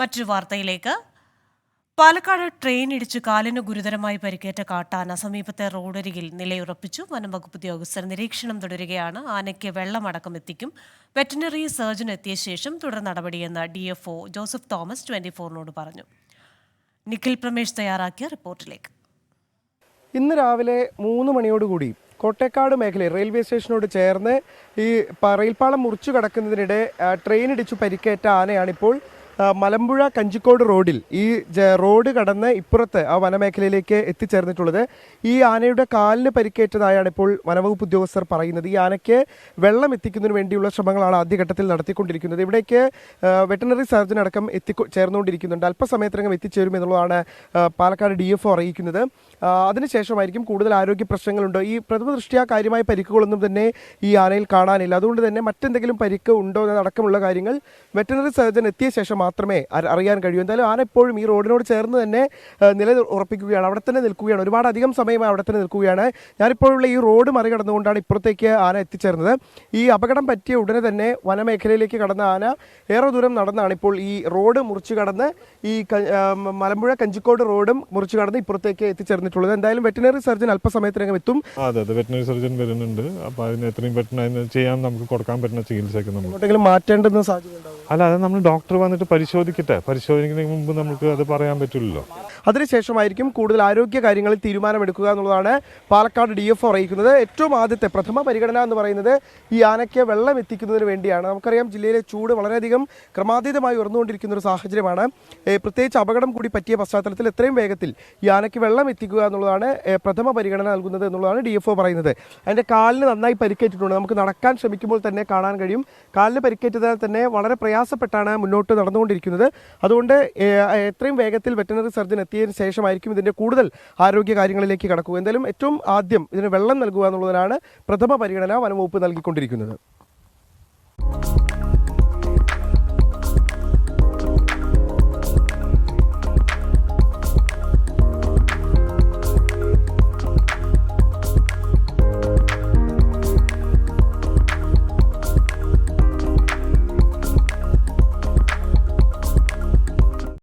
മറ്റൊരു വാർത്തയിലേക്ക്. പാലക്കാട് ട്രെയിൻ ഇടിച്ച് കാലിന് ഗുരുതരമായി പരിക്കേറ്റ കാട്ടാന സമീപത്തെ റോഡരികിൽ നിലയുറപ്പിച്ചു. വനംവകുപ്പ് ഉദ്യോഗസ്ഥർ നിരീക്ഷണം തുടരുകയാണ്. ആനയ്ക്ക് വെള്ളമടക്കം എത്തിക്കും. വെറ്റിനറി സർജൻ എത്തിയ ശേഷം തുടർ നടപടിയെന്ന് D F O Joseph Thomas twenty ഫോറിനോട് പറഞ്ഞു. നിഖിൽ പ്രമേഷ് തയ്യാറാക്കിയ റിപ്പോർട്ടിലേക്ക്. ഇന്ന് രാവിലെ മൂന്ന് മണിയോടുകൂടി കോട്ടേക്കാട് മേഖലയിൽ റെയിൽവേ സ്റ്റേഷനോട് ചേർന്ന് ഈ റെയിൽപാളം മുറിച്ചു കടക്കുന്നതിനിടെ ട്രെയിൻ ഇടിച്ചു പരിക്കേറ്റ ആനയാണിപ്പോൾ മലമ്പുഴ കഞ്ചിക്കോട് റോഡിൽ ഈ റോഡ് കടന്ന് ഇപ്പുറത്ത് ആ വനമേഖലയിലേക്ക് എത്തിച്ചേർന്നിട്ടുള്ളത്. ഈ ആനയുടെ കാലിന് പരിക്കേറ്റതായാണ് ഇപ്പോൾ വനവകുപ്പ് ഉദ്യോഗസ്ഥർ പറയുന്നത്. ഈ ആനയ്ക്ക് വെള്ളം എത്തിക്കുന്നതിന് വേണ്ടിയുള്ള ശ്രമങ്ങളാണ് ആദ്യഘട്ടത്തിൽ നടത്തിക്കൊണ്ടിരിക്കുന്നത്. ഇവിടേക്ക് വെറ്റനറി സർജൻ അടക്കം എത്തി ചേർന്നുകൊണ്ടിരിക്കുന്നുണ്ട്. അല്പസമയത്തിനകം എത്തിച്ചേരും എന്നുള്ളതാണ് പാലക്കാട് ഡി എഫ് അറിയിക്കുന്നത്. അതിനുശേഷമായിരിക്കും കൂടുതൽ ആരോഗ്യ പ്രശ്നങ്ങളുണ്ടോ. ഈ പ്രഥമ ദൃഷ്ടിയാ കാര്യമായ പരിക്കുകളൊന്നും തന്നെ ഈ ആനയിൽ കാണാനില്ല. അതുകൊണ്ട് തന്നെ മറ്റെന്തെങ്കിലും പരിക്ക് ഉണ്ടോ എന്നതടക്കമുള്ള കാര്യങ്ങൾ വെറ്റനറി സർജൻ എത്തിയ ശേഷം മാത്രമേ അറിയാൻ കഴിയൂ. എന്തായാലും ആന എപ്പോഴും ഈ റോഡിനോട് ചേർന്ന് തന്നെ നില ഉറപ്പിക്കുകയാണ് അവിടെ തന്നെ നിൽക്കുകയാണ്. ഒരുപാട് അധികം സമയം അവിടെ തന്നെ നിൽക്കുകയാണ്. ഞാനിപ്പോഴുള്ള ഈ റോഡ് മറികടന്നുകൊണ്ടാണ് ഇപ്പുറത്തേക്ക് ആന എത്തിച്ചേർന്നത്. ഈ അപകടം പറ്റിയ ഉടനെ തന്നെ വനമേഖലയിലേക്ക് കടന്ന ആന ഏറെ ദൂരം നടന്നാണ് ഇപ്പോൾ ഈ റോഡ് മുറിച്ചു കടന്ന് ഈ മലമ്പുഴ കഞ്ചിക്കോട് റോഡും മുറിച്ചു കടന്ന് ഇപ്പുറത്തേക്ക് എത്തിച്ചേർന്നിട്ടുള്ളത്. എന്തായാലും വെറ്റിനറി സർജൻ അല്പസമയത്തിനകം എത്തും. അതെ അതെ. വെറ്റിനറി സർജൻ വരുന്നുണ്ട്. അപ്പോൾ അതിന് എത്രയും പെട്ടെന്ന് ചെയ്യാൻ നമുക്ക് കൊടുക്കാൻ പറ്റുന്ന ചികിത്സയൊക്കെ നമ്മൾ മാറ്റേണ്ടുന്ന സാധ്യത അല്ല അത് നമ്മൾ ഡോക്ടർ വന്നിട്ട് പരിശോധിക്കട്ടെ? പരിശോധിക്കുന്നതിന് മുമ്പ് നമുക്ക് അത് പറയാൻ പറ്റില്ലല്ലോ. അതിനുശേഷമായിരിക്കും കൂടുതൽ ആരോഗ്യ കാര്യങ്ങളിൽ തീരുമാനമെടുക്കുക എന്നുള്ളതാണ് പാലക്കാട് ഡി എഫ് അറിയിക്കുന്നത്. ഏറ്റവും ആദ്യത്തെ പ്രഥമ പരിഗണന എന്ന് പറയുന്നത് ഈ ആനയ്ക്ക് വെള്ളം എത്തിക്കുന്നതിന് വേണ്ടിയാണ്. നമുക്കറിയാം ജില്ലയിലെ ചൂട് വളരെയധികം ക്രമാതീതമായി ഉയർന്നുകൊണ്ടിരിക്കുന്ന ഒരു സാഹചര്യമാണ്. പ്രത്യേകിച്ച് അപകടം കൂടി പറ്റിയ പശ്ചാത്തലത്തിൽ എത്രയും വേഗത്തിൽ ഈ ആനയ്ക്ക് വെള്ളം എത്തിക്കുക എന്നുള്ളതാണ് പ്രഥമ പരിഗണന നൽകുന്നത് എന്നുള്ളതാണ് ഡി എഫ് പറയുന്നത്. അതിന്റെ കാലിന് നന്നായി പരിക്കേറ്റിട്ടുണ്ട്. നമുക്ക് നടക്കാൻ ശ്രമിക്കുമ്പോൾ തന്നെ കാണാൻ കഴിയും. കാലിന് പരിക്കേറ്റതിനാൽ തന്നെ വളരെ പ്രയാസപ്പെട്ടാണ് മുന്നോട്ട് നടന്നുകൊണ്ടിരിക്കുന്നത്. അതുകൊണ്ട് എത്രയും വേഗത്തിൽ വെറ്റനറി സർജൻ എത്തിയതിനു ശേഷമായിരിക്കും ഇതിന്റെ കൂടുതൽ ആരോഗ്യ കാര്യങ്ങളിലേക്ക് കടക്കുക. എന്തായാലും ഏറ്റവും ആദ്യം ഇതിന് വെള്ളം നൽകുക എന്നുള്ളതിനാണ് പ്രഥമ പരിഗണന വനംവകുപ്പ് നൽകിക്കൊണ്ടിരിക്കുന്നത്.